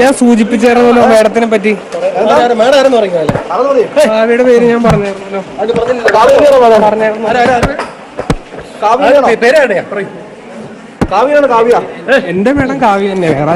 ഞാൻ സൂചിപ്പിച്ചായിരുന്നല്ലോ മേഡത്തിനെ പറ്റി. ഭാവിയുടെ പേര് ഞാൻ പറഞ്ഞായിരുന്നല്ലോ. എന്റെ മേഡം കാവ്യ തന്നെ വേറെ.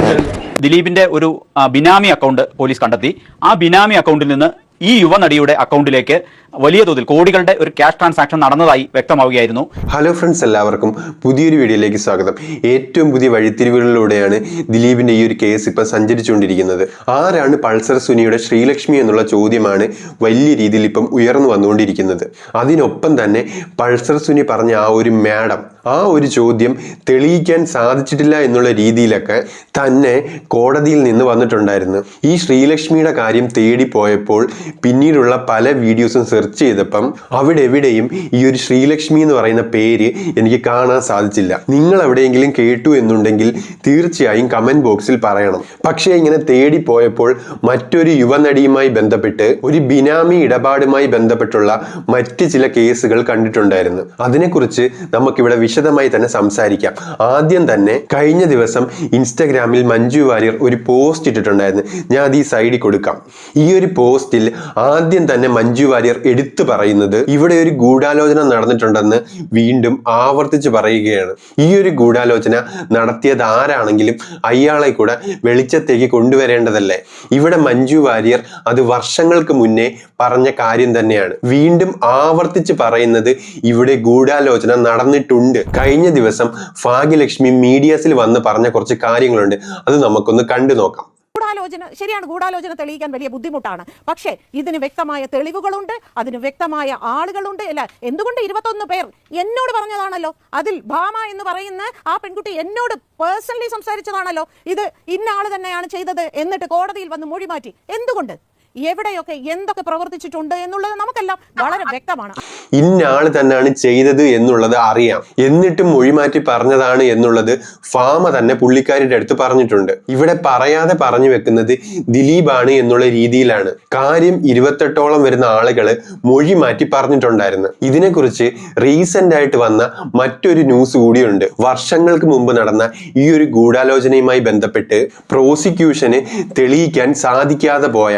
ദിലീപിന്റെ ഒരു ബിനാമി അക്കൗണ്ട് പോലീസ് കണ്ടെത്തി. ആ ബിനാമി അക്കൗണ്ടിൽ നിന്ന് ഈ യുവനടിയുടെ അക്കൗണ്ടിലേക്ക് വലിയ തോതിൽ കോടികളുടെ ഒരു ക്യാഷ് ട്രാൻസാക്ഷൻ നടന്നതായി വ്യക്തമാവുകയായിരുന്നു. ഹലോ ഫ്രണ്ട്സ് എല്ലാവർക്കും പുതിയൊരു വീഡിയോയിലേക്ക് സ്വാഗതം. ഏറ്റവും പുതിയ വഴിത്തിരിവുകളിലൂടെയാണ് ദിലീപിന്റെ ഈ ഒരു കേസ് ഇപ്പോൾ സഞ്ചരിച്ചുകൊണ്ടിരിക്കുന്നത്. ആരാണ് പൾസർ സുനിയുടെ ശ്രീലക്ഷ്മി എന്നുള്ള ചോദ്യമാണ് വലിയ രീതിയിൽ ഇപ്പം ഉയർന്നു വന്നുകൊണ്ടിരിക്കുന്നത്. അതിനൊപ്പം തന്നെ പൾസർ സുനി പറഞ്ഞ ആ ഒരു മാഡം ആ ഒരു ചോദ്യം തെളിയിക്കാൻ സാധിച്ചിട്ടില്ല എന്നുള്ള രീതിയിലൊക്കെ തന്നെ കോടതിയിൽ നിന്ന് വന്നിട്ടുണ്ടായിരുന്നു. ഈ ശ്രീലക്ഷ്മിയുടെ കാര്യം തേടിപ്പോയപ്പോൾ പിന്നീടുള്ള പല വീഡിയോസും സെർച്ച് ചെയ്തപ്പം അവിടെ എവിടെയും ഈ ഒരു ശ്രീലക്ഷ്മി എന്ന് പറയുന്ന പേര് എനിക്ക് കാണാൻ സാധിച്ചില്ല. നിങ്ങൾ എവിടെയെങ്കിലും കേട്ടു എന്നുണ്ടെങ്കിൽ തീർച്ചയായും കമന്റ് ബോക്സിൽ പറയണം. പക്ഷേ ഇങ്ങനെ തേടി പോയപ്പോൾ മറ്റൊരു യുവനടിയുമായി ബന്ധപ്പെട്ട് ഒരു ബിനാമി ഇടപാടുമായി ബന്ധപ്പെട്ടുള്ള മറ്റ് ചില കേസുകൾ കണ്ടിട്ടുണ്ടായിരുന്നു. അതിനെക്കുറിച്ച് നമുക്കിവിടെ വിശദമായി തന്നെ സംസാരിക്കാം. ആദ്യം തന്നെ കഴിഞ്ഞ ദിവസം ഇൻസ്റ്റഗ്രാമിൽ മഞ്ജു വാര്യർ ഒരു പോസ്റ്റ് ഇട്ടിട്ടുണ്ടായിരുന്നു. ഞാൻ അത് ഈ സൈഡിൽ കൊടുക്കാം. ഈ ഒരു പോസ്റ്റിൽ ആദ്യം തന്നെ മഞ്ജു വാര്യർ എടുത്തു പറയുന്നത് ഇവിടെ ഒരു ഗൂഢാലോചന നടന്നിട്ടുണ്ടെന്ന് വീണ്ടും ആവർത്തിച്ച് പറയുകയാണ്. ഈ ഒരു ഗൂഢാലോചന നടത്തിയത് ആരാണെങ്കിലും അയാളെ കൂടെ വെളിച്ചത്തേക്ക് കൊണ്ടുവരേണ്ടതല്ലേ? ഇവിടെ മഞ്ജു വാര്യർ അത് വർഷങ്ങൾക്ക് മുന്നേ പറഞ്ഞ കാര്യം തന്നെയാണ്. വീണ്ടും ആവർത്തിച്ച് പറയുന്നത് ഇവിടെ ഗൂഢാലോചന നടന്നിട്ടുണ്ട്. കഴിഞ്ഞ ദിവസം ഭാഗ്യലക്ഷ്മി മീഡിയാസിൽ വന്ന് പറഞ്ഞ കുറച്ച് കാര്യങ്ങളുണ്ട്. അത് നമുക്കൊന്ന് കണ്ടു നോക്കാം. ഗൂഢാലോചന ശരിയാണ് ഗൂഢാലോചന തെളിയിക്കാൻ വലിയ ബുദ്ധിമുട്ടാണ്. പക്ഷേ ഇതിന് വ്യക്തമായ തെളിവുകളുണ്ട് അതിന് വ്യക്തമായ ആളുകളുണ്ട്. അല്ല എന്തുകൊണ്ട് ഇരുപത്തൊന്ന് പേർ എന്നോട് പറഞ്ഞതാണല്ലോ? അതിൽ ഭാമ എന്ന് പറയുന്ന ആ പെൺകുട്ടി എന്നോട് പേഴ്സണലി സംസാരിച്ചതാണല്ലോ. ഇത് ഇന്ന തന്നെയാണ് ചെയ്തത് എന്നിട്ട് കോടതിയിൽ വന്ന് മൊഴി മാറ്റി എന്തുകൊണ്ട്? എവിടെയൊക്കെ എന്തൊക്കെ പ്രവർത്തിച്ചിട്ടുണ്ട് എന്നുള്ളത് നമുക്കെല്ലാം വളരെ വ്യക്തമാണ്. ഇന്ന ആൾ തന്നെയാണ് ചെയ്തത് എന്നുള്ളത് അറിയാം. എന്നിട്ടും മൊഴിമാറ്റി പറഞ്ഞതാണ് എന്നുള്ളത് ഫാമ തന്നെ പുള്ളിക്കാരിയുടെ അടുത്ത് പറഞ്ഞിട്ടുണ്ട്. ഇവിടെ പറയാതെ പറഞ്ഞു വെക്കുന്നത് ദിലീപാണ് എന്നുള്ള രീതിയിലാണ്. കാര്യം ഇരുപത്തെട്ടോളം വരുന്ന ആളുകൾ മൊഴി മാറ്റി പറഞ്ഞിട്ടുണ്ടായിരുന്നു. ഇതിനെക്കുറിച്ച് റീസെന്റ് ആയിട്ട് വന്ന മറ്റൊരു ന്യൂസ് കൂടിയുണ്ട്. വർഷങ്ങൾക്ക് മുമ്പ് നടന്ന ഈ ഒരു ഗൂഢാലോചനയുമായി ബന്ധപ്പെട്ട് പ്രോസിക്യൂഷന് തെളിയിക്കാൻ സാധിക്കാതെ പോയ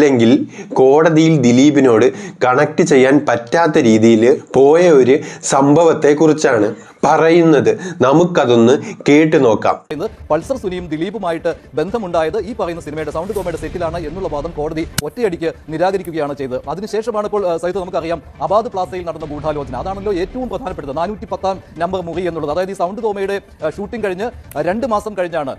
അല്ലെങ്കിൽ കോടതിയിൽ ദിലീപിനോട് കണക്ട് ചെയ്യാൻ പറ്റാത്ത രീതിയിൽ പോയ ഒരു സംഭവത്തെ കുറിച്ചാണ് പറയുന്നത്. നമുക്കതൊന്ന് കേട്ട് നോക്കാം. പൾസർ സുനിയും ദിലീപുമായിട്ട് ബന്ധമുണ്ടായത് ഈ പറയുന്ന സിനിമയുടെ സൗണ്ട് കോമയുടെ സെറ്റിലാണ് എന്നുള്ള വാദം കോടതി ഒറ്റയടിക്ക് നിരാകരിക്കുകയാണ് ചെയ്തത്. അതിനുശേഷമാണ് ഇപ്പോൾ സഹിതം നമുക്കറിയാം അബാദ് പ്ലാസയിൽ നടന്ന ഗൂഢാലോചന. അതാണല്ലോ ഏറ്റവും പ്രധാനപ്പെട്ടത്. നാനൂറ്റി പത്താം നമ്പർ മുറി എന്നുള്ളത്. അതായത് ഈ സൗണ്ട് കോമയുടെ ഷൂട്ടിംഗ് കഴിഞ്ഞ് രണ്ട് മാസം കഴിഞ്ഞാണ്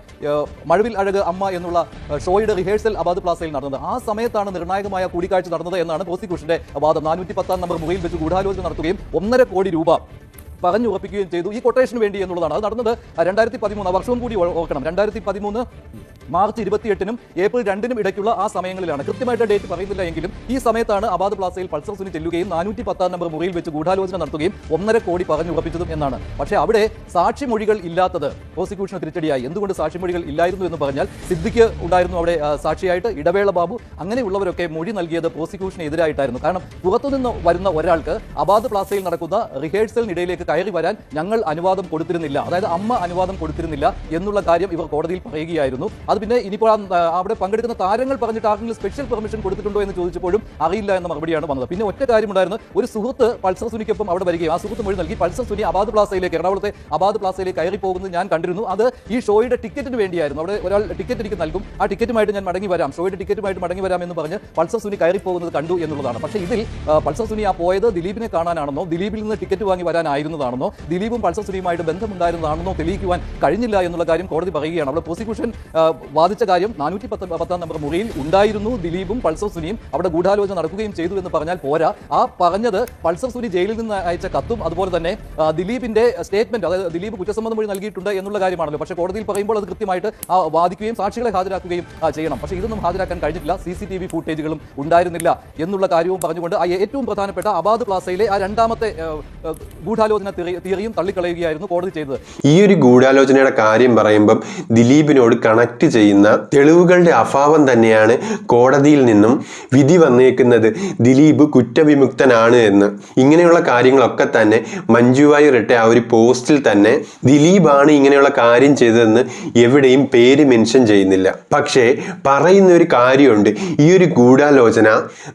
മഴവിൽ അഴക് അമ്മ എന്നുള്ള ഷോയുടെ റിഹേഴ്സൽ അബാദ് പ്ലാസയിൽ നടന്നത്. ആ സമയത്താണ് നിർണായകമായ കൂടിക്കാഴ്ച നടന്നത് എന്നാണ് പ്രോസിക്യൂഷന്റെ വാദം. നാനൂറ്റി പത്താം നമ്പർ മുറിയിൽ വെച്ച് ഗൂഢാലോചന നടത്തുകയും ഒന്നര കോടി രൂപ പറഞ്ഞു ഉറപ്പിക്കുകയും ചെയ്തു. ഈ കൊട്ടേഷന് വേണ്ടി എന്നുള്ളതാണ്. അത് നടന്നത് രണ്ടായിരത്തി പതിമൂന്ന് വർഷവും കൂടി ഓർക്കണം. രണ്ടായിരത്തി പതിമൂന്ന് മാർച്ച് ഇരുപത്തിയെട്ടിനും ഏപ്രിൽ രണ്ടിനും ഇടയ്ക്കുള്ള ആ സമയങ്ങളിലാണ്. കൃത്യമായിട്ട് ഡേറ്റ് പറയുന്നില്ല എങ്കിലും ഈ സമയത്താണ് അബാദ് പ്ലാസയിൽ പൾസർ സുനി ചെല്ലുകയും നാനൂറ്റി പത്താം നമ്പർ മുറിയിൽ വെച്ച് ഗൂഢാലോചന നടത്തുകയും ഒന്നര കോടി പറഞ്ഞുറപ്പിച്ചതും എന്നാണ്. പക്ഷേ അവിടെ സാക്ഷിമൊഴികൾ ഇല്ലാത്തത് പ്രോസിക്യൂഷന് തിരിച്ചടിയായി. എന്തുകൊണ്ട് സാക്ഷിമൊഴികൾ ഇല്ലായിരുന്നു എന്ന് പറഞ്ഞാൽ സിദ്ധിക്ക് ഉണ്ടായിരുന്നു അവിടെ സാക്ഷിയായിട്ട്. ഇടവേള ബാബു അങ്ങനെയുള്ളവരൊക്കെ മൊഴി നൽകിയത് പ്രോസിക്യൂഷന് എതിരായിട്ടായിരുന്നു കാരണം പുറത്തുനിന്ന് വരുന്ന ഒരാൾക്ക് അബാദ് പ്ലാസയിൽ നടക്കുന്ന റിഹേഴ്സലിനിടയിലേക്ക് കയറി വരാൻ ഞങ്ങൾ അനുവാദം കൊടുത്തിരുന്നില്ല. അതായത് അമ്മ അനുവാദം കൊടുത്തിരുന്നില്ല എന്നുള്ള കാര്യം ഇവർ കോടതിയിൽ പറയുകയായിരുന്നു. അത് പിന്നെ ഇനിയിപ്പോൾ അവിടെ പങ്കെടുക്കുന്ന താരങ്ങൾ പറഞ്ഞിട്ട് ആർക്കെങ്കിലും സ്പെഷ്യൽ പെർമിഷൻ കൊടുത്തിട്ടുണ്ടോ എന്ന് ചോദിച്ചപ്പോഴും അറിയില്ല എന്ന മറുപടിയാണ് വന്നത്. പിന്നെ ഒറ്റ കാര്യമുണ്ടായിരുന്നു. ഒരു സുഹൃത്ത് പൾസർ സുനിക്കൊപ്പം അവിടെ വരികയും ആ സുഹൃത്ത് മൊഴി നൽകി പൾസർ സുനി അബാദ് പ്ലാസയിലേക്ക് എറണാകുളത്തെ അബാദ് പ്ലാസയിലേക്ക് കയറി പോകുന്നത് ഞാൻ കണ്ടിരുന്നു. അത് ഈ ഷോയുടെ ടിക്കറ്റിന് വേണ്ടിയായിരുന്നു. അവിടെ ഒരാൾ ടിക്കറ്റ് എനിക്ക് നൽകും. ആ ടിക്കറ്റുമായിട്ട് ഞാൻ മടങ്ങി വരാം. ഷോയുടെ ടിക്കറ്റുമായിട്ട് മടങ്ങി വരാം എന്ന് പറഞ്ഞ് പൾസർ സുനി കയറി പോകുന്നത് കണ്ടു എന്നുള്ളതാണ്. പക്ഷേ ഇതിൽ പൾസർ സുനി ആ പോയത് ദിലീപിനെ കാണാനാണെന്നോ ദിലീപിൽ നിന്ന് ടിക്കറ്റ് വാങ്ങി വരാനായിരുന്നതാണെന്നോ ദിലീപും പൾസർ സുനിയുമായിട്ട് ബന്ധമുണ്ടായിരുന്നതാണെന്നോ തെളിയിക്കുവാൻ കഴിഞ്ഞില്ല എന്നുള്ള കാര്യം കോടതി പറയുകയാണ്. അവിടെ പ്രോസിക്യൂഷൻ വാദിച്ച കാര്യം നാനൂറ്റി പത്ത് നമ്പർ മുറിയിൽ ഉണ്ടായിരുന്നു. ദിലീപും പൾസർ സുനിയും അവിടെ ഗൂഢാലോചന നടക്കുകയും ചെയ്തു എന്ന് പറഞ്ഞാൽ പോരാ. ആ പറഞ്ഞത് പൾസർ സുനി ജയിലിൽ നിന്ന് അയച്ച കത്തും അതുപോലെ തന്നെ ദിലീപിന്റെ സ്റ്റേറ്റ്മെന്റ് അതായത് ദിലീപ് കുറ്റസമ്മതം വഴി നൽകിയിട്ടുണ്ട് എന്നുള്ള കാര്യമാണല്ലോ. പക്ഷേ കോടതിയിൽ പറയുമ്പോൾ അത് കൃത്യമായിട്ട് വാദിക്കുകയും സാക്ഷികളെ ഹാജരാക്കുകയും ചെയ്യണം. പക്ഷേ ഇതൊന്നും ഹാജരാക്കാൻ കഴിഞ്ഞിട്ടില്ല. സി സി ടി വി ഫുട്ടേജുകളും ഉണ്ടായിരുന്നില്ല എന്നുള്ള കാര്യവും പറഞ്ഞുകൊണ്ട് ഏറ്റവും പ്രധാനപ്പെട്ട അബാദ് പ്ലാസയിലെ ആ രണ്ടാമത്തെ ഗൂഢാലോചന തിയറിയും തള്ളിക്കളയുകയായിരുന്നു കോടതി ചെയ്തത്. ഈ ഒരു ഗൂഢാലോചനയുടെ കാര്യം പറയുമ്പം ദിലീപിനോട് കണക്ട് ചെയ്യുന്ന തെളിവുകളുടെ അഭാവം തന്നെയാണ് കോടതിയിൽ നിന്നും വിധി വന്നേക്കുന്നത്. ദിലീപ് കുറ്റവിമുക്തനാണ് എന്ന്. ഇങ്ങനെയുള്ള കാര്യങ്ങളൊക്കെ തന്നെ മഞ്ജു വാര്യർ ഇട്ട ആ ഒരു പോസ്റ്റിൽ തന്നെ ദിലീപാണ് ഇങ്ങനെയുള്ള കാര്യം ചെയ്തതെന്ന് എവിടെയും പേര് മെൻഷൻ ചെയ്യുന്നില്ല. പക്ഷേ പറയുന്ന ഒരു കാര്യമുണ്ട്. ഈ ഒരു ഗൂഢാലോചന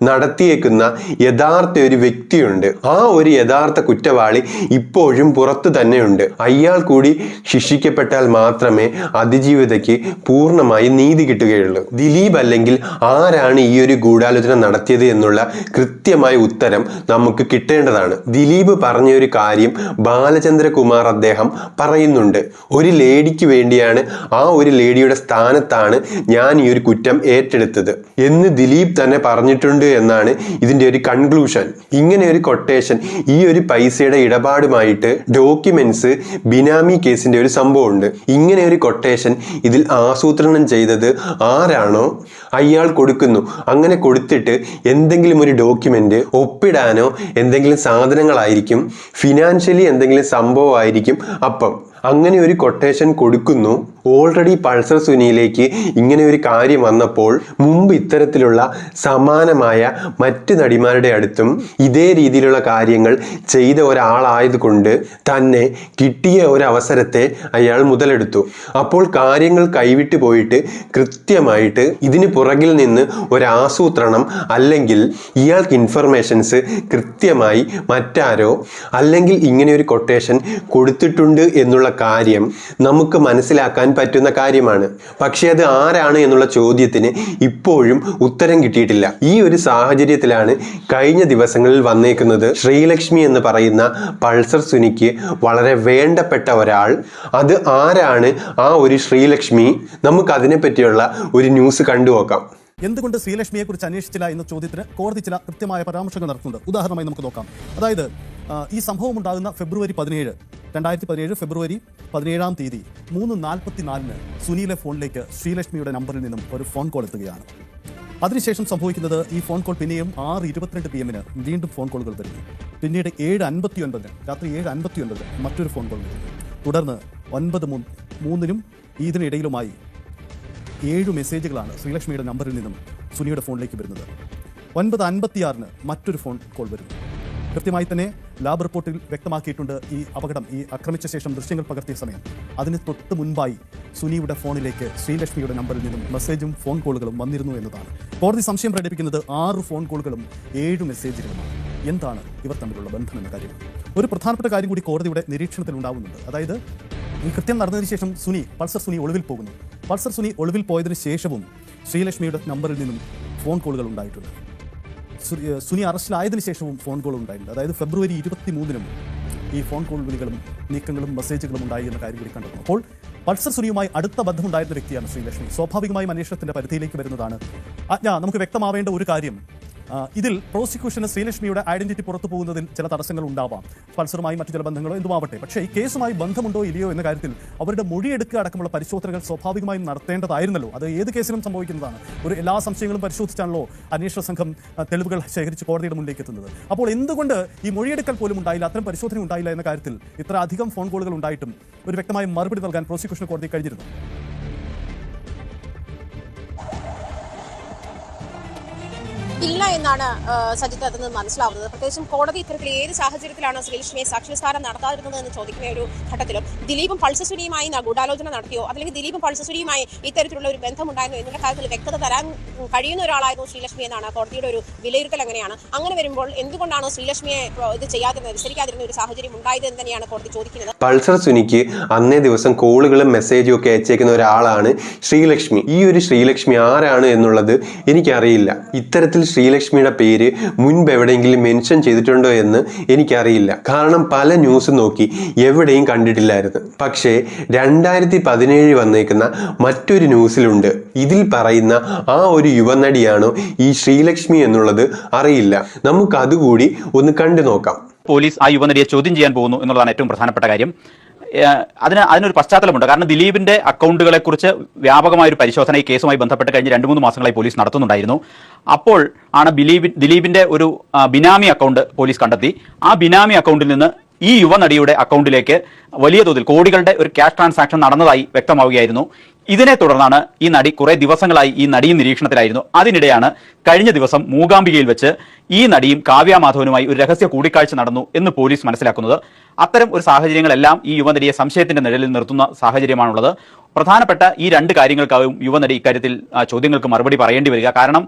നടത്തിയേക്കുന്ന യഥാർത്ഥ ഒരു വ്യക്തിയുണ്ട്. ആ ഒരു യഥാർത്ഥ കുറ്റവാളി ഇപ്പോഴും പുറത്തു തന്നെയുണ്ട്. അയാൾ കൂടി ശിക്ഷിക്കപ്പെട്ടാൽ മാത്രമേ അതിജീവിതയ്ക്ക് പൂർണമായി നീതി കിട്ടുകയുള്ളൂ. ദിലീപ് അല്ലെങ്കിൽ ആരാണ് ഈ ഒരു ഗൂഢാലോചന നടത്തിയത് എന്നുള്ള കൃത്യമായ ഉത്തരം നമുക്ക് കിട്ടേണ്ടതാണ്. ദിലീപ് പറഞ്ഞ ഒരു കാര്യം ബാലചന്ദ്രകുമാർ അദ്ദേഹം പറയുന്നുണ്ട്. ഒരു ലേഡിക്ക് വേണ്ടിയാണ് ആ ഒരു ലേഡിയുടെ സ്ഥാനത്താണ് ഞാൻ ഈ ഒരു കുറ്റം ഏറ്റെടുത്തത് എന്ന് ദിലീപ് തന്നെ പറഞ്ഞിട്ടുണ്ട് എന്നാണ് ഇതിന്റെ ഒരു കൺക്ലൂഷൻ ഇങ്ങനെ ഒരു കൊട്ടേഷൻ ഈ ഒരു പൈസയുടെ ഇടപാടുമായിട്ട് ഡോക്യുമെന്റ്സ് ബിനാമി കേസിന്റെ ഒരു സംഭവമുണ്ട്. ഇങ്ങനെ ഒരു കൊട്ടേഷൻ ഇതിൽ ആസൂത്രണം ചെയ്തത് ആരാണോ അയാൾ കൊടുക്കുന്നു. അങ്ങനെ കൊടുത്തിട്ട് എന്തെങ്കിലും ഒരു ഡോക്യുമെന്റ് ഒപ്പിടാനോ എന്തെങ്കിലും സാധനങ്ങളായിരിക്കും ഫിനാൻഷ്യലി എന്തെങ്കിലും സംഭവമായിരിക്കും അപ്പം. അങ്ങനെ ഒരു കൊട്ടേഷൻ കൊടുക്കുന്നു. ഓൾറെഡി പൾസർ സുനിയിലേക്ക് ഇങ്ങനെ ഒരു കാര്യം വന്നപ്പോൾ മുമ്പ് ഇത്തരത്തിലുള്ള സമാനമായ മറ്റ് നടിമാരുടെ അടുത്തും ഇതേ രീതിയിലുള്ള കാര്യങ്ങൾ ചെയ്ത ഒരാളായതുകൊണ്ട് തന്നെ കിട്ടിയ ഒരവസരത്തെ അയാൾ മുതലെടുത്തു. അപ്പോൾ കാര്യങ്ങൾ കൈവിട്ടു പോയിട്ട് കൃത്യമായിട്ട് ഇതിന് പുറകിൽ നിന്ന് ഒരാസൂത്രണം അല്ലെങ്കിൽ ഇയാൾക്ക് ഇൻഫർമേഷൻസ് കൃത്യമായി മറ്റാരോ അല്ലെങ്കിൽ ഇങ്ങനെ ഒരു കൊട്ടേഷൻ കൊടുത്തിട്ടുണ്ട് എന്നുള്ള കാര്യം നമുക്ക് മനസ്സിലാക്കാൻ പറ്റുന്ന കാര്യമാണ്. പക്ഷേ അത് ആരാണ് എന്നുള്ള ചോദ്യത്തിന് ഇപ്പോഴും ഉത്തരം കിട്ടിയിട്ടില്ല. ഈ ഒരു സാഹചര്യത്തിലാണ് കഴിഞ്ഞ ദിവസങ്ങളിൽ വന്നേക്കുന്നത് ശ്രീലക്ഷ്മി എന്ന് പറയുന്ന പൾസർ സുനിക്ക് വളരെ വേണ്ടപ്പെട്ട ഒരാൾ. അത് ആരാണ്? ആ ഒരു ശ്രീലക്ഷ്മി. നമുക്ക് അതിനെ പറ്റിയുള്ള ഒരു ന്യൂസ് കണ്ടു കണ്ടുനോക്കാം എന്തുകൊണ്ട് ശ്രീലക്ഷ്മിയെ കുറിച്ച് അന്വേഷിച്ചില്ല എന്ന ചോദ്യത്തിന് കോടതി ചില കൃത്യമായ പരാമർശങ്ങൾ നടത്തുന്നുണ്ട് ഉദാഹരണമായി നമുക്ക് നോക്കാം. അതായത് ഈ സംഭവം ഉണ്ടാകുന്ന ഫെബ്രുവരി പതിനേഴ്. രണ്ടായിരത്തി പതിനേഴ് ഫെബ്രുവരി പതിനേഴാം തീയതി മൂന്ന് നാൽപ്പത്തിനാലിന് സുനിയിലെ ഫോണിലേക്ക് ശ്രീലക്ഷ്മിയുടെ നമ്പറിൽ നിന്നും ഒരു ഫോൺ കോൾ എത്തുകയാണ്. അതിനുശേഷം സംഭവിക്കുന്നത് ഈ ഫോൺ കോൾ പിന്നെയും ആറ് ഇരുപത്തിരണ്ട് പി എമ്മിന് വീണ്ടും ഫോൺ കോളുകൾ വരുന്നു പിന്നീട് ഏഴ് അൻപത്തി ഒൻപതിന് രാത്രി ഏഴ് അൻപത്തി ഒൻപതിന് മറ്റൊരു ഫോൺ കോൾ വരുന്നു തുടർന്ന് ഒൻപത് മൂന്നിനും ഇതിനിടയിലുമായി ഏഴ് മെസ്സേജുകളാണ് ശ്രീലക്ഷ്മിയുടെ നമ്പറിൽ നിന്നും സുനിയുടെ ഫോണിലേക്ക് വരുന്നത്. ഒൻപത് അൻപത്തിയാറിന് മറ്റൊരു ഫോൺ കോൾ വരുന്നു കൃത്യമായി തന്നെ ലാബ് റിപ്പോർട്ടിൽ വ്യക്തമാക്കിയിട്ടുണ്ട് ഈ അപകടം. ഈ ആക്രമിച്ച ശേഷം ദൃശ്യങ്ങൾ പകർത്തിയ സമയം. അതിന് തൊട്ട് മുൻപായി സുനിയുടെ ഫോണിലേക്ക് ശ്രീലക്ഷ്മിയുടെ നമ്പറിൽ നിന്നും മെസ്സേജും ഫോൺ കോളുകളും വന്നിരുന്നു എന്നതാണ്. കോടതി സംശയം പ്രകടിപ്പിക്കുന്നത് ആറ് ഫോൺ കോളുകളും ഏഴ് മെസ്സേജുകളുമാണ് എന്താണ് ഇവർ തമ്മിലുള്ള ബന്ധം എന്ന കാര്യം. ഒരു പ്രധാനപ്പെട്ട കാര്യം കൂടി കോടതിയുടെ നിരീക്ഷണത്തിൽ ഉണ്ടാവുന്നുണ്ട്. അതായത് ഈ കൃത്യം നടന്നതിന് ശേഷം സുനി പൾസർ സുനി ഒളിവിൽ പോകുന്നു. പൾസർ സുനി ഒളിവിൽ പോയതിനു ശേഷവും ശ്രീലക്ഷ്മിയുടെ നമ്പറിൽ നിന്നും ഫോൺ കോളുകൾ ഉണ്ടായിട്ടുണ്ട്. സുനി അറസ്റ്റിലായതിനു ശേഷവും ഫോൺ കോൾ ഉണ്ടായിട്ടുണ്ട്. അതായത് ഫെബ്രുവരി ഇരുപത്തി മൂന്നിനും ഈ ഫോൺ കോൾ വിളികളും നീക്കങ്ങളും മെസ്സേജുകളും ഉണ്ടായി എന്ന കാര്യം കൂടി കണ്ടു അപ്പോൾ പൾസർ സുനിയുമായി അടുത്ത ബന്ധമുണ്ടായിരുന്ന വ്യക്തിയാണ് ശ്രീലക്ഷ്മി. സ്വാഭാവികമായും അന്വേഷണത്തിന്റെ പരിധിയിലേക്ക് വരുന്നതാണ്. അജ്ഞ നമുക്ക് വ്യക്തമാവേണ്ട ഒരു കാര്യം. ഇതിൽ പ്രോസിക്യൂഷന് ശ്രീലക്ഷ്മിയുടെ ഐഡന്റിറ്റി പുറത്തു പോകുന്നതിൽ ചില തടസ്സങ്ങൾ ഉണ്ടാവാം. പൾസറുമായി മറ്റു ചില ബന്ധങ്ങളോ എന്തുമാവട്ടെ. പക്ഷേ ഈ കേസുമായി ബന്ധമുണ്ടോ ഇല്ലയോ എന്ന കാര്യത്തിൽ അവരുടെ മൊഴിയെടുക്കുക അടക്കമുള്ള പരിശോധനകൾ സ്വാഭാവികമായും നടത്തേണ്ടതായിരുന്നല്ലോ. അത് ഏത് കേസിലും സംഭവിക്കുന്നതാണ്. ഒരു എല്ലാ സംശയങ്ങളും പരിശോധിച്ചാണല്ലോ അന്വേഷണ സംഘം തെളിവുകൾ ശേഖരിച്ച് കോടതിയുടെ മുന്നിലേക്ക് എത്തുന്നത്. അപ്പോൾ എന്തുകൊണ്ട് ഈ മൊഴിയെടുക്കൽ പോലും ഉണ്ടായില്ല അത്തരം പരിശോധന ഉണ്ടായില്ല എന്ന കാര്യത്തിൽ ഇത്ര അധികം ഫോൺ കോളുകൾ ഉണ്ടായിട്ടും ഒരു വ്യക്തമായ മറുപടി നൽകാൻ പ്രോസിക്യൂഷൻ കോടതി കഴിഞ്ഞിരുന്നു. ഇല്ല എന്നാണ് സജിത്ത് അതിൽ നിന്ന് മനസ്സിലാവുന്നത്. പ്രത്യേകിച്ചും കോടതി ഇത്തരത്തിൽ ഏത് സാഹചര്യത്തിലാണ് ശ്രീലക്ഷ്മിയെ സാക്ഷ്യസ്ഥാനം നടത്താതിരുന്നത് എന്ന് ചോദിക്കുന്ന ഒരു ഘട്ടത്തിലും ദിലീപും പൾസസുനിയുമായി ഗൂഢാലോചന നടത്തിയോ? അല്ലെങ്കിൽ ദിലീപും പൾസസുനിയുമായി ഇത്തരത്തിലുള്ള ഒരു ബന്ധമുണ്ടായിരുന്നു എന്നുള്ള കാര്യത്തിൽ വ്യക്തത തരാൻ കഴിയുന്ന ഒരാളായിരുന്നു ശ്രീലക്ഷ്മി എന്നാണ് കോടതിയുടെ ഒരു വിലയിരുത്തൽ അങ്ങനെയാണ്. അങ്ങനെ വരുമ്പോൾ എന്തുകൊണ്ടാണ് ശ്രീലക്ഷ്മിയെ ഇത് ചെയ്യാതിരുന്നത് വിസരിക്കാതിരുന്ന ഒരു സാഹചര്യം ഉണ്ടായത് എന്ന് തന്നെയാണ് കോടതി ചോദിക്കുന്നത്. പൾസർ സുനിക്ക് അന്നേ ദിവസം കോളുകളും മെസ്സേജും ഒക്കെ അയച്ചേക്കുന്ന ഒരാളാണ് ശ്രീലക്ഷ്മി. ഈ ഒരു ശ്രീലക്ഷ്മി ആരാണ് എന്നുള്ളത് എനിക്കറിയില്ല. ഇത്തരത്തിൽ ശ്രീലക്ഷ്മിയുടെ പേര് മുൻപ് എവിടെയെങ്കിലും മെൻഷൻ ചെയ്തിട്ടുണ്ടോ എന്ന് എനിക്കറിയില്ല. കാരണം പല ന്യൂസ് നോക്കി എവിടെയും കണ്ടിട്ടില്ലായിരുന്നു. പക്ഷേ രണ്ടായിരത്തി പതിനേഴ് വന്നേക്കുന്ന മറ്റൊരു ന്യൂസിലുണ്ട്. ഇതിൽ പറയുന്ന ആ ഒരു യുവനടിയാണോ ഈ ശ്രീലക്ഷ്മി എന്നുള്ളത് അറിയില്ല. നമുക്ക് അതുകൂടി ഒന്ന് കണ്ടു നോക്കാം. പോലീസ് ആ യുവനടിയെ ചോദ്യം ചെയ്യാൻ പോകുന്നു എന്നുള്ളതാണ് ഏറ്റവും പ്രധാനപ്പെട്ട കാര്യം. അതിന് അതിനൊരു പശ്ചാത്തലമുണ്ട്. കാരണം ദിലീപിന്റെ അക്കൗണ്ടുകളെ കുറിച്ച് വ്യാപകമായ ഒരു പരിശോധന ഈ കേസുമായി ബന്ധപ്പെട്ട് കഴിഞ്ഞ് രണ്ട് മൂന്ന് മാസങ്ങളായി പോലീസ് നടത്തുന്നുണ്ടായിരുന്നു. അപ്പോൾ ആണ് ദിലീപ് ദിലീപിന്റെ ഒരു ബിനാമി അക്കൗണ്ട് പോലീസ് കണ്ടെത്തി. ആ ബിനാമി അക്കൗണ്ടിൽ നിന്ന് ഈ യുവനടിയുടെ അക്കൗണ്ടിലേക്ക് വലിയ തോതിൽ കോടികളുടെ ഒരു ക്യാഷ് ട്രാൻസാക്ഷൻ നടന്നതായി വ്യക്തമാവുകയായിരുന്നു. ഇതിനെ തുടർന്നാണ് ഈ നടി കുറെ ദിവസങ്ങളായി ഈ നടിയും നിരീക്ഷണത്തിലായിരുന്നു. അതിനിടെയാണ് കഴിഞ്ഞ ദിവസം മൂകാംബികയിൽ വെച്ച് ഈ നടിയും കാവ്യ മാധവനുമായി ഒരു രഹസ്യ കൂടിക്കാഴ്ച നടന്നു എന്ന് പോലീസ് മനസ്സിലാക്കുന്നത്. അത്തരം ഒരു സാഹചര്യങ്ങളെല്ലാം ഈ യുവനടിയെ സംശയത്തിന്റെ നിഴലിൽ നിർത്തുന്ന സാഹചര്യമാണുള്ളത്. പ്രധാനപ്പെട്ട ഈ രണ്ട് കാര്യങ്ങൾക്കാവും യുവനടി ഇക്കാര്യത്തിൽ ചോദ്യങ്ങൾക്ക് മറുപടി പറയേണ്ടി വരിക. കാരണം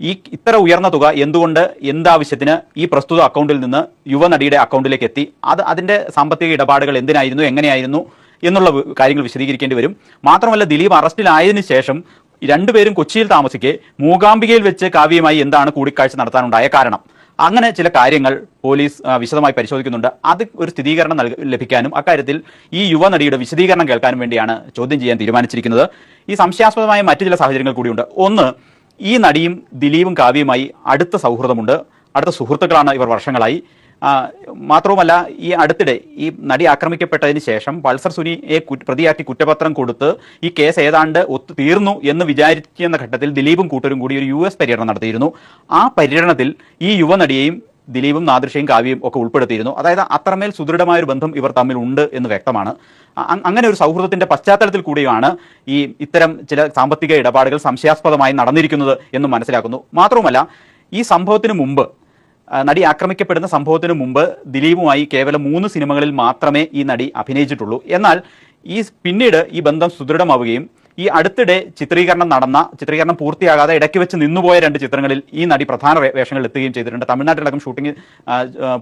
ഈ ഇത്ര ഉയർന്ന തുക എന്തുകൊണ്ട് എന്താവശ്യത്തിന് ഈ പ്രസ്തുത അക്കൗണ്ടിൽ നിന്ന് യുവനടിയുടെ അക്കൗണ്ടിലേക്ക് എത്തി? അത് അതിന്റെ സാമ്പത്തിക ഇടപാടുകൾ എന്തിനായിരുന്നു? എങ്ങനെയായിരുന്നു? എന്നുള്ള കാര്യങ്ങൾ വിശദീകരിക്കേണ്ടി വരും. മാത്രമല്ല ദിലീപ് അറസ്റ്റിലായതിനു ശേഷം രണ്ടുപേരും കൊച്ചിയിൽ താമസിക്കെ മൂകാംബികയിൽ വെച്ച് കാവ്യമായി എന്താണ് കൂടിക്കാഴ്ച നടത്താനുണ്ടായ കാരണം. അങ്ങനെ ചില കാര്യങ്ങൾ പോലീസ് വിശദമായി പരിശോധിക്കുന്നുണ്ട്. അത് ഒരു സ്ഥിരീകരണം നൽക ലഭിക്കാനും അക്കാര്യത്തിൽ ഈ യുവ നടിയുടെ വിശദീകരണം കേൾക്കാനും വേണ്ടിയാണ് ചോദ്യം ചെയ്യാൻ തീരുമാനിച്ചിരിക്കുന്നത്. ഈ സംശയാസ്പദമായ മറ്റു ചില സാഹചര്യങ്ങൾ കൂടിയുണ്ട്. ഒന്ന് ഈ നടിയും ദിലീപും കാവ്യയുമായി അടുത്ത സൗഹൃദമുണ്ട്. അടുത്ത സുഹൃത്തുക്കളാണ് ഇവർ വർഷങ്ങളായി. മാത്രവുമല്ല ഈ അടുത്തിടെ ഈ നടി ആക്രമിക്കപ്പെട്ടതിന് ശേഷം പൾസർ സുനിയെ പ്രതിയാക്കി കുറ്റപത്രം കൊടുത്ത് ഈ കേസ് ഏതാണ്ട് ഒത്തു തീർന്നു എന്ന് വിചാരിക്കുന്ന ഘട്ടത്തിൽ ദിലീപും കൂട്ടരും കൂടി ഒരു യു എസ് പര്യടനം നടത്തിയിരുന്നു. ആ പര്യടനത്തിൽ ഈ യുവനടിയെയും ദിലീപും നാദൃശയും കാവ്യയും ഒക്കെ ഉൾപ്പെടുത്തിയിരുന്നു. അതായത് അത്രമേൽ സുദൃഢമായ ഒരു ബന്ധം ഇവർ തമ്മിൽ ഉണ്ട് എന്ന് വ്യക്തമാണ്. അങ്ങനെ ഒരു സൗഹൃദത്തിന്റെ പശ്ചാത്തലത്തിൽ കൂടിയാണ് ഈ ഇത്തരം ചില സാമ്പത്തിക ഇടപാടുകൾ സംശയാസ്പദമായി നടന്നിരിക്കുന്നത് എന്ന് മനസ്സിലാക്കുന്നു. മാത്രവുമല്ല ഈ സംഭവത്തിന് മുമ്പ് നടി ആക്രമിക്കപ്പെടുന്ന സംഭവത്തിന് മുമ്പ് ദിലീപുമായി കേവലം മൂന്ന് സിനിമകളിൽ മാത്രമേ ഈ നടി അഭിനയിച്ചിട്ടുള്ളൂ. എന്നാൽ ഈ പിന്നീട് ഈ ബന്ധം സുദൃഢമാവുകയും ഈ അടുത്തിടെ ചിത്രീകരണം നടന്ന ചിത്രീകരണം പൂർത്തിയാകാതെ ഇടയ്ക്ക് വെച്ച് നിന്നുപോയ രണ്ട് ചിത്രങ്ങളിൽ ഈ നടി പ്രധാന വേഷങ്ങളിൽ എത്തുകയും ചെയ്തിട്ടുണ്ട്. തമിഴ്നാട്ടിലടക്കം ഷൂട്ടിംഗ്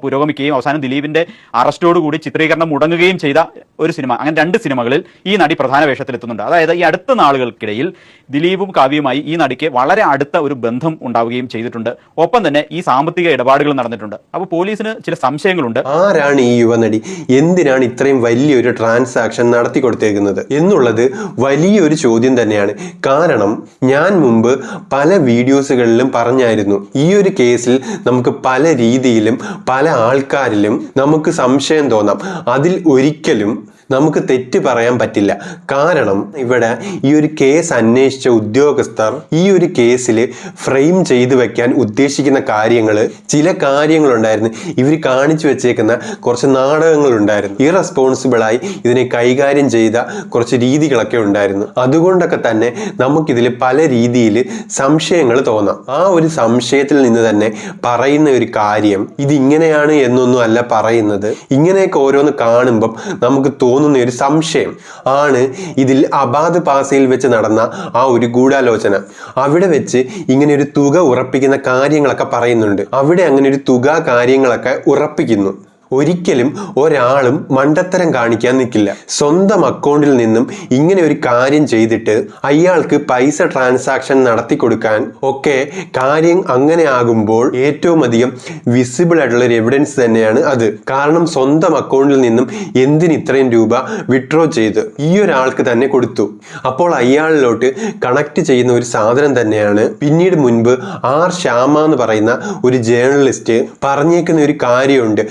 പുരോഗമിക്കുകയും അവസാനം ദിലീപിന്റെ അറസ്റ്റോടുകൂടി ചിത്രീകരണം മുടങ്ങുകയും ചെയ്ത ഒരു സിനിമ അങ്ങനെ രണ്ട് സിനിമകളിൽ ഈ നടി പ്രധാന വേഷത്തിൽ എത്തുന്നുണ്ട്. അതായത് ഈ അടുത്ത നാളുകൾക്കിടയിൽ ദിലീപും കാവ്യയുമായി ഈ നടിക്ക് വളരെ അടുത്ത ഒരു ബന്ധം ഉണ്ടാവുകയും ചെയ്തിട്ടുണ്ട്. ഒപ്പം തന്നെ ഈ സാമ്പത്തിക ഇടപാടുകൾ നടന്നിട്ടുണ്ട്. അപ്പോൾ പോലീസിന് ചില സംശയങ്ങളുണ്ട്. ആരാണ് ഈ യുവനടി എന്തിനാണ് ഇത്രയും വലിയൊരു ട്രാൻസാക്ഷൻ നടത്തി കൊടുത്തേക്കുന്നത് എന്നുള്ളത് വലിയൊരു ചോദ്യം തന്നെയാണ്. കാരണം ഞാൻ മുമ്പ് പല വീഡിയോസുകളിലും പറഞ്ഞായിരുന്നു ഈ ഒരു കേസിൽ നമുക്ക് പല രീതിയിലും പല ആൾക്കാരിലും നമുക്ക് സംശയം തോന്നാം. അതിൽ ഒരിക്കലും നമുക്ക് തെറ്റ് പറയാൻ പറ്റില്ല. കാരണം ഇവിടെ ഈ ഒരു കേസ് അന്വേഷിച്ച ഉദ്യോഗസ്ഥർ ഈ ഒരു കേസിൽ ഫ്രെയിം ചെയ്തു വെക്കാൻ ഉദ്ദേശിക്കുന്ന കാര്യങ്ങൾ ചില കാര്യങ്ങളുണ്ടായിരുന്നു. ഇവർ കാണിച്ചു വെച്ചേക്കുന്ന കുറച്ച് നാടകങ്ങളുണ്ടായിരുന്നു. ഇറസ്പോൺസിബിളായി ഇതിനെ കൈകാര്യം ചെയ്ത കുറച്ച് രീതികളൊക്കെ ഉണ്ടായിരുന്നു. അതുകൊണ്ടൊക്കെ തന്നെ നമുക്കിതിൽ പല രീതിയിൽ സംശയങ്ങൾ തോന്നാം. ആ ഒരു സംശയത്തിൽ നിന്ന് തന്നെ പറയുന്ന ഒരു കാര്യം ഇതിങ്ങനെയാണ് എന്നൊന്നും അല്ല പറയുന്നത്. ഇങ്ങനെയൊക്കെ ഓരോന്ന് കാണുമ്പം നമുക്ക് തോന്നുന്ന ഒരു സംശയം ആണ് ഇതിൽ അബാദ് പാസയിൽ വെച്ച് നടന്ന ആ ഒരു ഗൂഢാലോചന. അവിടെ വെച്ച് ഇങ്ങനെ ഒരു തുക ഉറപ്പിക്കുന്ന കാര്യങ്ങളൊക്കെ പറയുന്നുണ്ട്. അവിടെ അങ്ങനെ ഒരു തുക കാര്യങ്ങളൊക്കെ ഉറപ്പിക്കുന്നു. ഒരിക്കലും ഒരാളും മണ്ടത്തരം കാണിക്കാൻ നിൽക്കില്ല. സ്വന്തം അക്കൗണ്ടിൽ നിന്നും ഇങ്ങനെ ഒരു കാര്യം ചെയ്തിട്ട് അയാൾക്ക് പൈസ ട്രാൻസാക്ഷൻ നടത്തി കൊടുക്കാൻ ഒക്കെ കാര്യം അങ്ങനെ ആകുമ്പോൾ ഏറ്റവും അധികം വിസിബിൾ ആയിട്ടുള്ള ഒരു എവിഡൻസ് തന്നെയാണ് അത്. കാരണം സ്വന്തം അക്കൗണ്ടിൽ നിന്നും എന്തിന് ഇത്രയും രൂപ വിഡ്രോ ചെയ്ത് ഈ ഒരാൾക്ക് തന്നെ കൊടുത്തു. അപ്പോൾ അയാളിലോട്ട് കണക്ട് ചെയ്യുന്ന ഒരു സാധനം തന്നെയാണ് പിന്നീട് മുൻപ് ആർ ശ്യാമ എന്ന് പറയുന്ന ഒരു ജേർണലിസ്റ്റ് പറഞ്ഞേക്കുന്ന ഒരു കാര്യമുണ്ട്.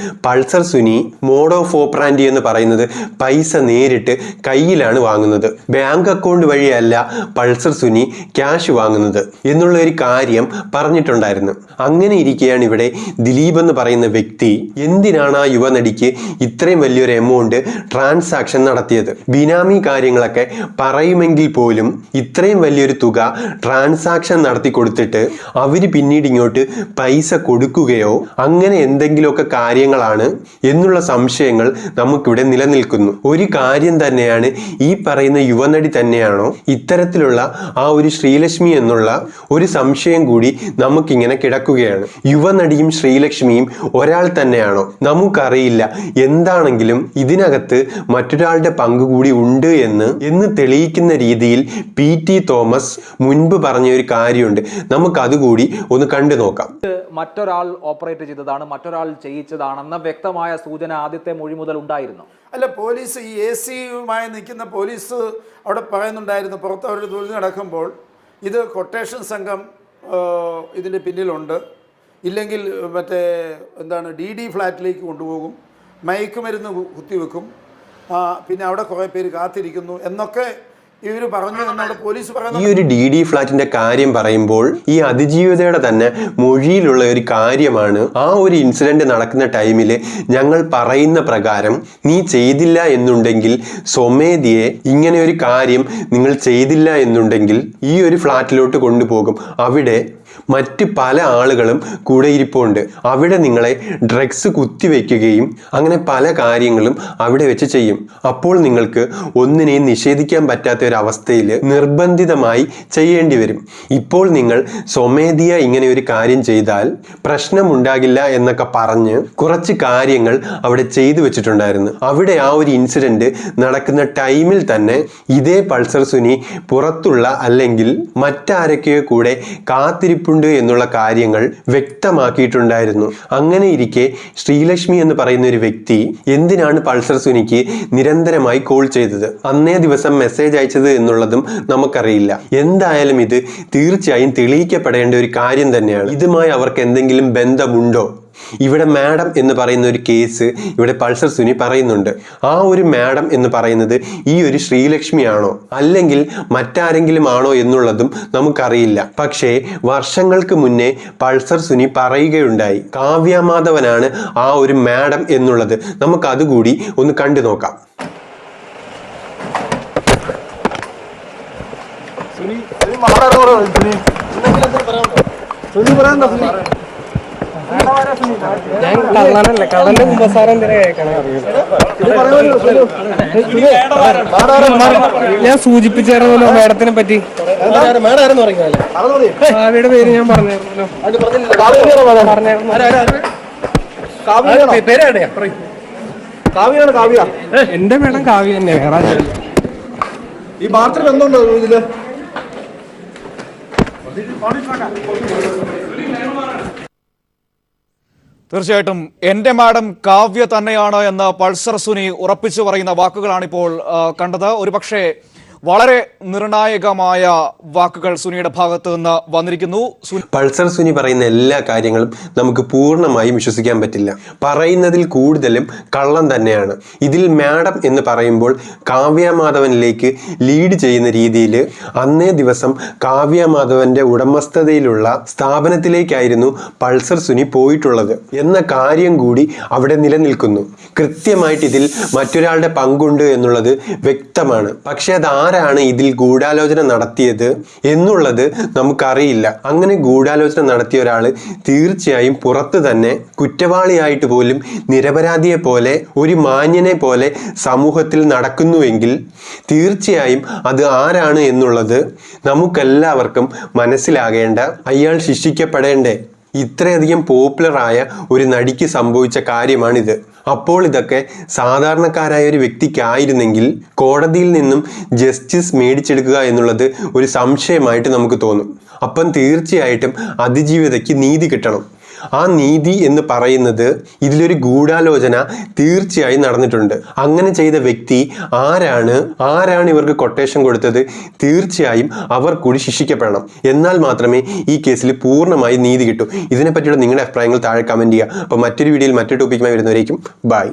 Pulsar Suni mode of operandi എന്ന് പറയുന്നത് പൈസ നേരിട്ട് കയ്യിലാണ് വാങ്ങുന്നത്. ബാങ്ക് അക്കൗണ്ട് വഴിയല്ല പൾസർ സുനി ക്യാഷ് വാങ്ങുന്നത് എന്നുള്ള ഒരു കാര്യം പറഞ്ഞിട്ടുണ്ടായിരുന്നു. അങ്ങനെ ഇരിക്കുകയാണ് ഇവിടെ ദിലീപ് എന്ന് പറയുന്ന വ്യക്തി എന്തിനാണ് ആ യുവനടിക്ക് ഇത്രയും വലിയൊരു എമൗണ്ട് ട്രാൻസാക്ഷൻ നടത്തിയത്? ബിനാമി കാര്യങ്ങളൊക്കെ പറയുമെങ്കിൽ പോലും ഇത്രയും വലിയൊരു തുക ട്രാൻസാക്ഷൻ നടത്തി കൊടുത്തിട്ട് അവർ പിന്നീട് ഇങ്ങോട്ട് പൈസ കൊടുക്കുകയോ അങ്ങനെ എന്തെങ്കിലുമൊക്കെ കാര്യങ്ങളാണ് എന്നുള്ള സംശയങ്ങൾ നമുക്കിവിടെ നിലനിൽക്കുന്നു. ഒരു കാര്യം തന്നെയാണ് ഈ പറയുന്ന യുവനടി തന്നെയാണോ? ഇത്തരത്തിലുള്ള ആ ഒരു ശ്രീലക്ഷ്മി എന്നുള്ള ഒരു സംശയം കൂടി നമുക്കിങ്ങനെ കിടക്കുകയാണ്. യുവനടിയും ശ്രീലക്ഷ്മിയും ഒരാൾ തന്നെയാണോ? നമുക്കറിയില്ല. എന്താണെങ്കിലും ഇതിനകത്ത് മറ്റൊരാളുടെ പങ്ക് കൂടി ഉണ്ട് എന്ന് എന്ന് തെളിയിക്കുന്ന രീതിയിൽ പി ടി തോമസ് മുൻപ് പറഞ്ഞ ഒരു കാര്യമുണ്ട്. നമുക്ക് അതുകൂടി ഒന്ന് കണ്ടു നോക്കാം മറ്റൊരാൾ ഓപ്പറേറ്റ് ചെയ്തതാണ് മറ്റൊരാൾ ചെയ്യിച്ചതാണെന്ന വ്യക്തമായ സൂചന ആദ്യത്തെ മൊഴി മുതൽ ഉണ്ടായിരുന്നു. അല്ല പോലീസ് ഈ എ സിയുമായി നിൽക്കുന്ന പോലീസ് അവിടെ പറയുന്നുണ്ടായിരുന്നു പുറത്ത് അവർ തൊഴിൽ നടക്കുമ്പോൾ ഇത് കൊട്ടേഷൻ സംഘം ഇതിന്റെ പിന്നിലുണ്ട്. ഇല്ലെങ്കിൽ മറ്റേ എന്താണ് ഡി ഡി ഫ്ലാറ്റിലേക്ക് കൊണ്ടുപോകും മയക്കുമരുന്ന് കുത്തിവെക്കും പിന്നെ അവിടെ കുറേ പേര് കാത്തിരിക്കുന്നു എന്നൊക്കെ പറഞ്ഞു പോലീസ് ഈ ഒരു ഡി ഡി ഫ്ലാറ്റിന്റെ കാര്യം പറയുമ്പോൾ ഈ അതിജീവിതയുടെ തന്നെ മൊഴിയിലുള്ള ഒരു കാര്യമാണ് ആ ഒരു ഇൻസിഡന്റ് നടക്കുന്ന ടൈമിൽ ഞങ്ങൾ പറയുന്ന പ്രകാരം നീ ചെയ്തില്ല എന്നുണ്ടെങ്കിൽ സ്വമേധിയെ ഇങ്ങനെ ഒരു കാര്യം നിങ്ങൾ ചെയ്തില്ല എന്നുണ്ടെങ്കിൽ ഈ ഒരു ഫ്ലാറ്റിലോട്ട് കൊണ്ടുപോകും. അവിടെ മറ്റ് പല ആളുകളും കൂടെ ഇരിപ്പുണ്ട് അവിടെ നിങ്ങളെ ഡ്രഗ്സ് കുത്തിവെക്കുകയും അങ്ങനെ പല കാര്യങ്ങളും അവിടെ വെച്ച് ചെയ്യും. അപ്പോൾ നിങ്ങൾക്ക് ഒന്നിനെയും നിഷേധിക്കാൻ പറ്റാത്ത ഒരു അവസ്ഥയിൽ നിർബന്ധിതമായി ചെയ്യേണ്ടി വരും. ഇപ്പോൾ നിങ്ങൾ സ്വമേധിയ ഇങ്ങനെ ഒരു കാര്യം ചെയ്താൽ പ്രശ്നമുണ്ടാകില്ല എന്നൊക്കെ പറഞ്ഞ് കുറച്ച് കാര്യങ്ങൾ അവിടെ ചെയ്തു വെച്ചിട്ടുണ്ടായിരുന്നു. അവിടെ ആ ഒരു ഇൻസിഡന്റ് നടക്കുന്ന ടൈമിൽ തന്നെ ഇതേ പൾസർ സുനി പുറത്തുള്ള അല്ലെങ്കിൽ മറ്റാരൊക്കെയോ കൂടെ കാത്തിരിപ്പുണ്ട് എന്നുള്ള കാര്യങ്ങൾ വ്യക്തമാക്കിയിട്ടുണ്ടായിരുന്നു. അങ്ങനെ ഇരിക്കെ ശ്രീലക്ഷ്മി എന്ന് പറയുന്ന ഒരു വ്യക്തി എന്തിനാണ് പൾസർ സുനിക്ക് നിരന്തരമായി കോൾ ചെയ്തത്? അന്നേ ദിവസം മെസ്സേജ് അയച്ചത് എന്നുള്ളതും നമുക്കറിയില്ല. എന്തായാലും ഇത് തീർച്ചയായും തെളിയിക്കപ്പെടേണ്ട ഒരു കാര്യം തന്നെയാണ്. ഇതുമായി അവർക്ക് എന്തെങ്കിലും ബന്ധമുണ്ടോ? ഇവിടെ മാഡം എന്ന് പറയുന്ന ഒരു കേസ് ഇവിടെ പൾസർ സുനി പറയുന്നുണ്ട്. ആ ഒരു മാഡം എന്ന് പറയുന്നത് ഈ ഒരു ശ്രീലക്ഷ്മിയാണോ? അല്ലെങ്കിൽ മറ്റാരെങ്കിലും ആണോ എന്നുള്ളതും നമുക്കറിയില്ല. പക്ഷേ വർഷങ്ങൾക്ക് മുന്നേ പൾസർ സുനി പറയുകയുണ്ടായി. കാവ്യമാധവനാണ് ആ ഒരു മാഡം എന്നുള്ളത്. നമുക്ക് അതുകൂടി ഒന്ന് കണ്ടു നോക്കാം. ഞാൻ കള്ളനല്ല കള്ളന്റെ കുമ്പസാരം എന്തിനാ കേൾക്കണേ ഞാൻ സൂചിപ്പിച്ചായിരുന്നല്ലോ മേഡത്തിനെ പറ്റി. ഭാവിയുടെ പേര് ഞാൻ പറഞ്ഞായിരുന്നല്ലോ. കാവ്യാണ് കാവ്യ എന്റെ മേഡം കാവ്യ തന്നെ വേറെ. ഈ ബാർത്തിൽ എന്തുണ്ടോ ഇതിൽ? തീർച്ചയായിട്ടും എന്റെ മാഡം കാവ്യ തന്നെയാണ് എന്ന് പൾസർ സുനി ഉറപ്പിച്ചു പറയുന്ന വാക്കുകളാണിപ്പോൾ കണ്ടത്. ഒരുപക്ഷെ വളരെ നിർണായകമായ വാക്കുകൾ സുനിയുടെ ഭാഗത്ത് നിന്ന് വന്നിരിക്കുന്നു. പൾസർ സുനി പറയുന്ന എല്ലാ കാര്യങ്ങളും നമുക്ക് പൂർണമായും വിശ്വസിക്കാൻ പറ്റില്ല. പറയുന്നതിൽ കൂടുതലും കള്ളം തന്നെയാണ്. ഇതിൽ മാഡം എന്ന് പറയുമ്പോൾ കാവ്യ കാവ്യമാധവനിലേക്ക് ലീഡ് ചെയ്യുന്ന രീതിയിൽ അന്നേ ദിവസം കാവ്യ മാധവന്റെ ഉടമസ്ഥതയിലുള്ള സ്ഥാപനത്തിലേക്കായിരുന്നു പൾസർ സുനി പോയിട്ടുള്ളത് എന്ന കാര്യം കൂടി അവിടെ നിലനിൽക്കുന്നു. കൃത്യമായിട്ട് ഇതിൽ മറ്റൊരാളുടെ പങ്കുണ്ട് എന്നുള്ളത് വ്യക്തമാണ്. പക്ഷേ അത് ആരാണ് ഇതിൽ ഗൂഢാലോചന നടത്തിയത് എന്നുള്ളത് നമുക്കറിയില്ല. അങ്ങനെ ഗൂഢാലോചന നടത്തിയ ഒരാൾ തീർച്ചയായും പുറത്ത് തന്നെ കുറ്റവാളിയായിട്ട് പോലും നിരപരാധിയെ പോലെ ഒരു മാന്യനെ പോലെ സമൂഹത്തിൽ നടക്കുന്നുവെങ്കിൽ തീർച്ചയായും അത് ആരാണ് എന്നുള്ളത് നമുക്കെല്ലാവർക്കും മനസ്സിലാകേണ്ട അയാൾ ശിക്ഷിക്കപ്പെടേണ്ടേ? ഇത്രയധികം പോപ്പുലറായ ഒരു നടിക്ക് സംഭവിച്ച കാര്യമാണിത്. അപ്പോൾ ഇതൊക്കെ സാധാരണക്കാരായ ഒരു വ്യക്തിക്കായിരുന്നെങ്കിൽ കോടതിയിൽ നിന്നും ജസ്റ്റിസ് മേടിച്ചെടുക്കുക എന്നുള്ളത് ഒരു സംശയമായിട്ട് നമുക്ക് തോന്നും. അപ്പം തീർച്ചയായിട്ടും അതിജീവിതയ്ക്ക് നീതി കിട്ടണം. ആ നീതി എന്ന് പറയുന്നത് ഇതിലൊരു ഗൂഢാലോചന തീർച്ചയായും നടന്നിട്ടുണ്ട്. അങ്ങനെ ചെയ്ത വ്യക്തി ആരാണ്? ആരാണ് ഇവർക്ക് കൊട്ടേഷൻ കൊടുത്തത്? തീർച്ചയായും അവർ കൂടി ശിക്ഷിക്കപ്പെടണം. എന്നാൽ മാത്രമേ ഈ കേസിൽ പൂർണമായി നീതി കിട്ടൂ. ഇതിനെപ്പറ്റിയുള്ള നിങ്ങളുടെ അഭിപ്രായങ്ങൾ താഴെ കമന്റ് ചെയ്യുക. അപ്പോൾ മറ്റൊരു വീഡിയോയിൽ മറ്റൊരു ടോപ്പിക്കുമായി വരുന്നവരേക്കും ബൈ